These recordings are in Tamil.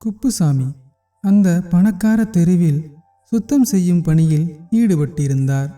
குப்புசாமி அந்த பணக்கார தெருவில் சுத்தம் செய்யும் பணியில் ஈடுபட்டிருந்தார்.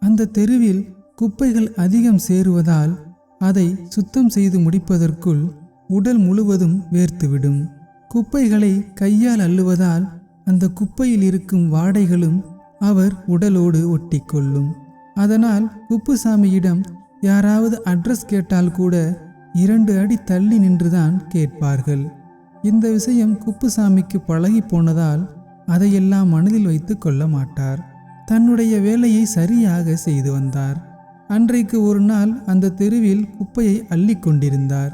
அந்த தெருவில் குப்பைகள் அதிகம் சேருவதால் அதை சுத்தம் செய்து முடிப்பதற்குள் உடல் முழுவதும் வேர்த்துவிடும். குப்பைகளை கையால் அள்ளுவதால் அந்த குப்பையில் இருக்கும் வாடைகளும் அவர் உடலோடு ஒட்டிக்கொள்ளும். அதனால் குப்புசாமியிடம் யாராவது அட்ரஸ் கேட்டால் கூட இரண்டு அடி தள்ளி நின்றுதான் கேட்பார்கள். இந்த விஷயம் குப்புசாமிக்கு பழகி போனதால் அதையெல்லாம் மனதில் வைத்து கொள்ள மாட்டார். தன்னுடைய வேலையை சரியாக செய்து வந்தார். அன்றைக்கு ஒரு நாள் அந்த தெருவில் குப்பையை அள்ளி கொண்டிருந்தார்.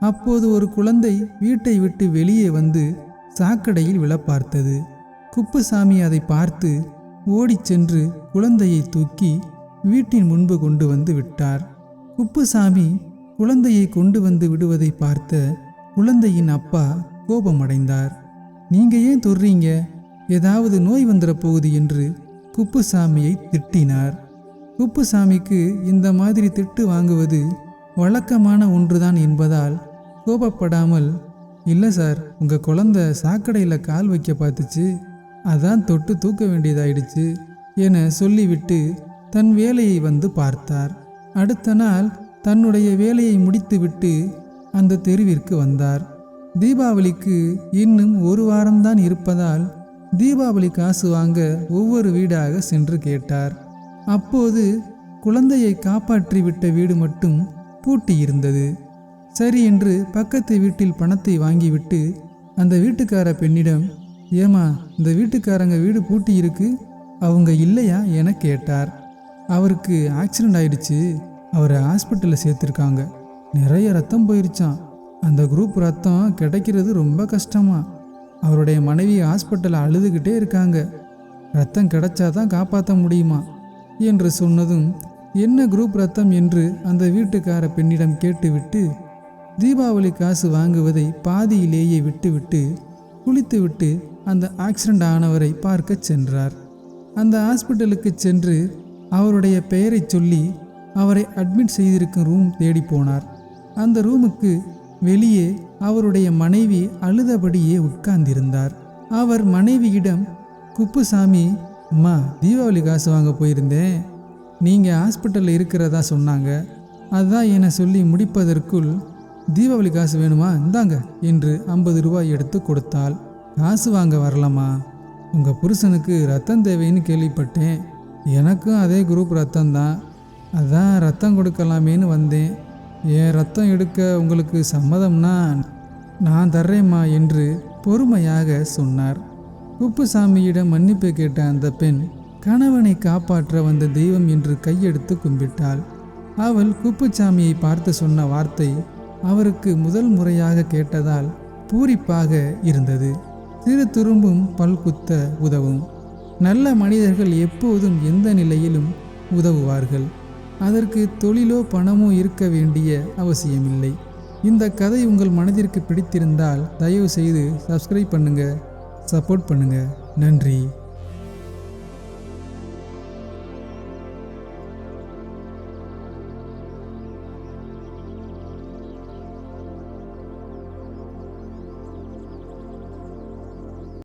அப்போது ஒரு குழந்தை வீட்டை விட்டு வெளியே வந்து சாக்கடையில் விழ பார்த்தது குப்புசாமி அதை பார்த்து ஓடிச் சென்று குழந்தையை தூக்கி வீட்டின் முன்பு கொண்டு வந்து விட்டார். குப்புசாமி குழந்தையை கொண்டு வந்து விடுவதை பார்த்த குழந்தையின் அப்பா கோபமடைந்தார். நீங்க ஏன் தொடுறீங்க ஏதாவது நோய் வந்துட போகுது என்று குப்புசாமியை திட்டினார். குப்புசாமிக்கு இந்த மாதிரி திட்டு வாங்குவது வழக்கமான ஒன்றுதான் என்பதால் கோபப்படாமல் இல்லை சார் உங்கள் குழந்தை சாக்கடையில் கால் வைக்க பார்த்துச்சு. அதான் தொட்டு தூக்க வேண்டியதாயிடுச்சு என சொல்லிவிட்டு தன் வேலையை வந்து பார்த்தார். அடுத்த நாள் தன்னுடைய வேலையை முடித்துவிட்டு அந்த தெருவிற்கு வந்தார். தீபாவளிக்கு இன்னும் ஒரு வாரம்தான் இருப்பதால் தீபாவளி காசு வாங்க ஒவ்வொரு வீடாக சென்று கேட்டார். அப்போது குழந்தையை காப்பாற்றிவிட்ட வீடு மட்டும் பூட்டியிருந்தது சரி என்று பக்கத்து வீட்டில் பணத்தை வாங்கிவிட்டு அந்த வீட்டுக்கார பெண்ணிடம் ஏமா இந்த வீட்டுக்காரங்க வீடு பூட்டி இருக்கு அவங்க இல்லையா? என கேட்டார். அவருக்கு ஆக்சிடெண்ட் ஆயிடுச்சு. அவரை ஹாஸ்பிட்டலில் சேர்த்துருக்காங்க. நிறைய ரத்தம் போயிருச்சான் அந்த குரூப் ரத்தம் கிடைக்கிறது ரொம்ப கஷ்டமா. அவருடைய மனைவி ஹாஸ்பிட்டலில் அழுதுகிட்டே இருக்காங்க. ரத்தம் கிடைச்சாதான் காப்பாற்ற முடியுமா? என்று சொன்னதும் என்ன குரூப் ரத்தம்? என்று அந்த வீட்டுக்கார பெண்ணிடம் கேட்டுவிட்டு தீபாவளி காசு வாங்குவதை பாதியிலேயே விட்டுவிட்டு குளித்துவிட்டு அந்த ஆக்சிடெண்ட் ஆனவரை பார்க்க சென்றார். அந்த ஹாஸ்பிட்டலுக்கு சென்று அவருடைய பெயரை சொல்லி அவரை அட்மிட் செய்திருக்கும் ரூம் தேடி போனார். அந்த ரூமுக்கு வெளியே அவருடைய மனைவி அழுதபடியே உட்கார்ந்திருந்தார். அவர் மனைவியிடம் குப்புசாமி அம்மா தீபாவளி காசு வாங்க போயிருந்தேன். நீங்கள் ஹாஸ்பிட்டலில் இருக்கிறதா சொன்னாங்க. அதான் என சொல்லி முடிப்பதற்குள் தீபாவளி காசு வேணுமா? இந்தாங்க என்று ஐம்பது ரூபாய் எடுத்து கொடுத்தாள். காசு வாங்க வரலாமா? உங்கள் புருஷனுக்கு ரத்தம் தேவைன்னு கேள்விப்பட்டேன். எனக்கும் அதே குரூப் ரத்தம் தான் அதான் ரத்தம் கொடுக்கலாமேன்னு வந்தேன். என் ரத்தம் எடுக்க உங்களுக்கு சம்மதம்னா நான் தர்றேம்மா என்று பொறுமையாக சொன்னார். குப்புசாமியிடம் மன்னிப்பு கேட்ட அந்த பெண் கணவனை காப்பாற்ற வந்த தெய்வம் என்று கையெடுத்து கும்பிட்டாள். அவள் குப்புசாமியை பார்த்து சொன்ன வார்த்தை அவருக்கு முதல் முறையாக கேட்டதால் பூரிப்பாக இருந்தது. சிறு துரும்பும் பல்குத்த உதவும். நல்ல மனிதர்கள் எப்போதும் எந்த நிலையிலும் உதவுவார்கள். அதற்கு தொழிலோ பணமோ இருக்க வேண்டிய அவசியமில்லை. இந்த கதை உங்கள் மனதிற்கு பிடித்திருந்தால் தயவு செய்து சப்ஸ்கிரைப் பண்ணுங்கள் சப்போர்ட் பண்ணுங்கள் நன்றி.